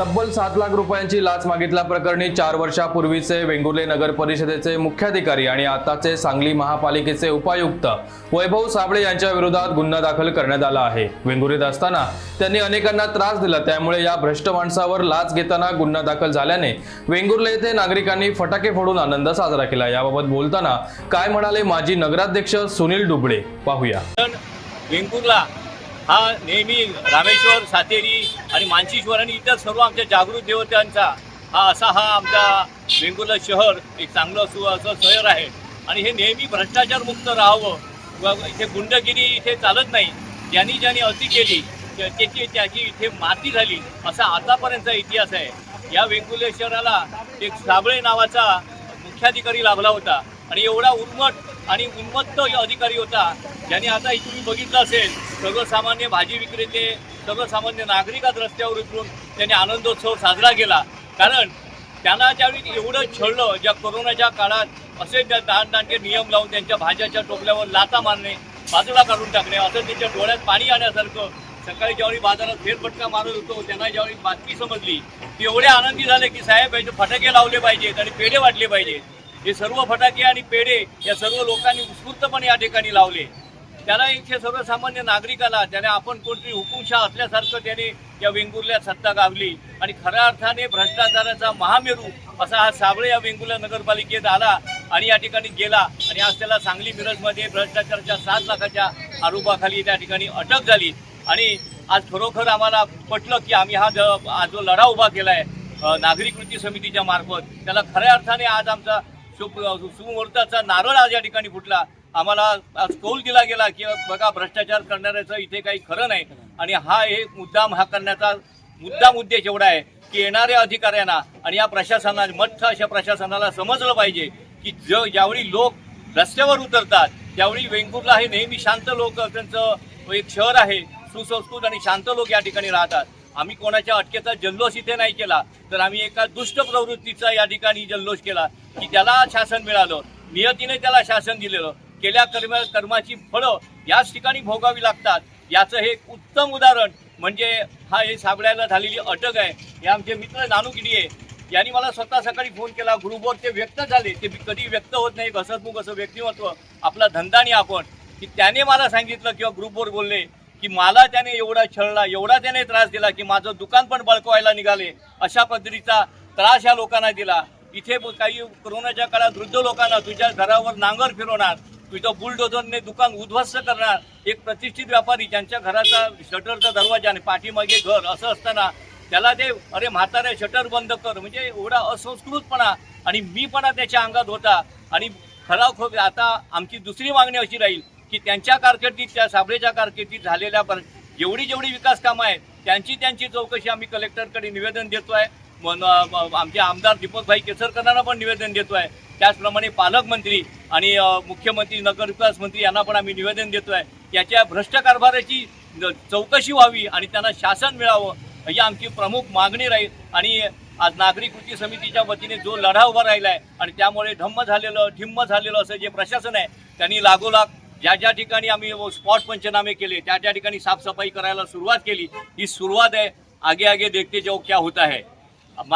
तब्बल सात लाख रुपयांची लाच मागितल्याप्रकरणी चार वर्षापूर्वीचे वेंगुर्ले नगर परिषदेचे मुख्याधिकारी आणि आताचे सांगली महापालिकेचे उपायुक्त वैभव साबळे यांच्या विरोधात गुन्हा दाखल करण्यात आला आहे. वेंगुर्लेत असताना त्यांनी अनेकांना त्रास दिला त्यामुळे या भ्रष्ट माणसावर लाच घेताना गुन्हा दाखल झाल्याने वेंगुर्ले येथे नागरिकांनी फटाके फोडून आनंद साजरा केला. याबाबत बोलताना काय म्हणाले माजी नगराध्यक्ष सुनील डुबळे? पाहूया. वेंगुर्ला हा नेहमी रामेश्वर सातेरी आणि मानसीश्वर आणि इतर सर्व आमच्या जागृत देवतांचा हा असा हा आमचा वेंगुर्ला शहर एक चांगलं सु असं शहर आहे. आणि हे नेहमी भ्रष्टाचारमुक्त राहावं. इथे गुंडगिरी इथे चालत नाही. ज्यांनी ज्यांनी अति केली त्याची त्याची इथे माती झाली असा आतापर्यंतचा इतिहास आहे. या वेंगुर्ले शहराला एक साबळे नावाचा मुख्याधिकारी लाभला होता आणि एवढा उर्मट आणि उन्मत्त अधिकारी होता ज्याने आता तुम्ही बघितलं असेल सर्वसामान्य भाजी विक्रेते सर्वसामान्य नागरिक आज रस्त्यावर उतरून त्यांनी आनंदोत्सव साजरा केला. कारण त्यांना ज्यावेळी एवढं छळलं ज्या कोरोनाच्या काळात असे त्या दाणदाणके नियम लावून त्यांच्या भाज्याच्या टोपल्यावर लाता मारणे बाजूला काढून टाकणे असं त्यांच्या डोळ्यात पाणी आणण्यासारखं सकाळी ज्यावेळी बाजारात फेरफटका मारत होतो त्यांना ज्यावेळी बातमी समजली ते एवढे आनंदी झाले की साहेब याचे फटाके लावले पाहिजेत आणि पेढे वाटले पाहिजेत. हे सर्व फटाके आणि पेढे या सर्व लोकांनी उत्स्फूर्तपणे या ठिकाणी लावले. त्याला इथे सर्वसामान्य नागरिकाला त्याने आपण कोणतरी हुकुमशाह असल्यासारखं त्याने या वेंगुर्ल्यात सत्ता गावली. आणि खऱ्या अर्थाने भ्रष्टाचाराचा महामेरू असा हा साबळे या वेंगुर्ला नगरपालिकेत आला आणि या ठिकाणी गेला. आणि आज त्याला सांगली मिरजमध्ये भ्रष्टाचाराच्या सात लाखाच्या आरोपाखाली त्या ठिकाणी अटक झाली. आणि आज खरोखर आम्हाला पटलं की आम्ही हा ज- हा जो लढा उभा केला आहे नागरिक कृती समितीच्या मार्फत त्याला खऱ्या अर्थाने आज आमचा शुभ सुमुहूर्ताचा नारळ आज या ठिकाणी फुटला. आम्हाला आज कौल दिला गेला की बघा भ्रष्टाचार करणाऱ्याचं इथे काही खरं नाही. आणि हा एक मुद्दाम हा करण्याचा मुद्दाम उद्देश एवढा आहे की येणाऱ्या अधिकाऱ्यांना आणि या प्रशासनाला मठ्ठ अशा प्रशासनाला समजलं पाहिजे की ज ज्यावेळी लोक रस्त्यावर उतरतात त्यावेळी वेंगुर्ला हे नेहमी शांत लोक त्यांचं एक शहर आहे. सुसंस्कृत आणि शांत लोक या ठिकाणी राहतात. आम्ही कोणाच्या अटकेचा जल्लोष इथे नाही केला तर आम्ही एका दुष्ट प्रवृत्तीचा या ठिकाणी जल्लोष केला की त्याला शासन मिळालं. नियतीने त्याला शासन दिलेलं. केल्या कर्म कर्माची फळं याच ठिकाणी भोगावी लागतात. याचं हे उत्तम उदाहरण म्हणजे हा हे साबळ्याला झालेली अटक आहे. हे आमचे मित्र नानू आहे. यांनी मला स्वतः सकाळी फोन केला. ग्रुपवर ते व्यक्त झाले. ते कधी व्यक्त होत नाही. घसतमुख असं व्यक्तिमत्व. आपला धंदा नाही आपण. की त्याने मला सांगितलं किंवा ग्रुपवर बोलले. की मला त्याने एवढा छळला एवढा त्याने त्रास दिला की माझं दुकान पण बळकवायला निघाले. अशा पद्धतीचा त्रास या लोकांना दिला. इथे काही कोरोनाच्या काळात वृद्ध लोकांना तुझ्या घरावर नांगर फिरवणार तुझं बुलडोझरने दुकान उद्ध्वस्त करणार एक प्रतिष्ठित व्यापारी ज्यांच्या घराचा शटरचा दरवाजा आणि पाठीमागे घर असं असताना त्याला ते अरे म्हातारे शटर बंद कर. म्हणजे एवढा असंस्कृतपणा आणि मीपणा त्याच्या अंगात होता. आणि खराखोर आता आमची दुसरी मागणी अशी राहील की त्यांच्या कारकिर्दीत त्या साबळेच्या कारकिर्दीत झालेल्या पर जेवढी जेवढी विकास कामं आहेत त्यांची त्यांची चौकशी आम्ही कलेक्टरकडे निवेदन देतो आहे म- आमचे आमदार दीपकभाई केसरकरांना पण निवेदन देतो आहे त्याचप्रमाणे पालकमंत्री आणि मुख्यमंत्री नगरविकास मंत्री यांना पण आम्ही निवेदन देतो आहे याच्या भ्रष्ट कारभाराची चौकशी व्हावी आणि त्यांना शासन मिळावं ही आमची प्रमुख मागणी राहील. आणि आज नागरी कृती समितीच्या वतीने जो लढा उभा राहिला आहे आणि त्यामुळे धम्म झालेलं ढिम्म झालेलं असं जे प्रशासन आहे त्यांनी लागोलाग ज्या ज्या ठिकाणी आम्ही स्पॉट पंचनामे केले त्या त्या ठिकाणी साफसफाई करायला सुरुवात केली. ही सुरुवात आहे आगे आगे देखते जाऊ क्या होता है.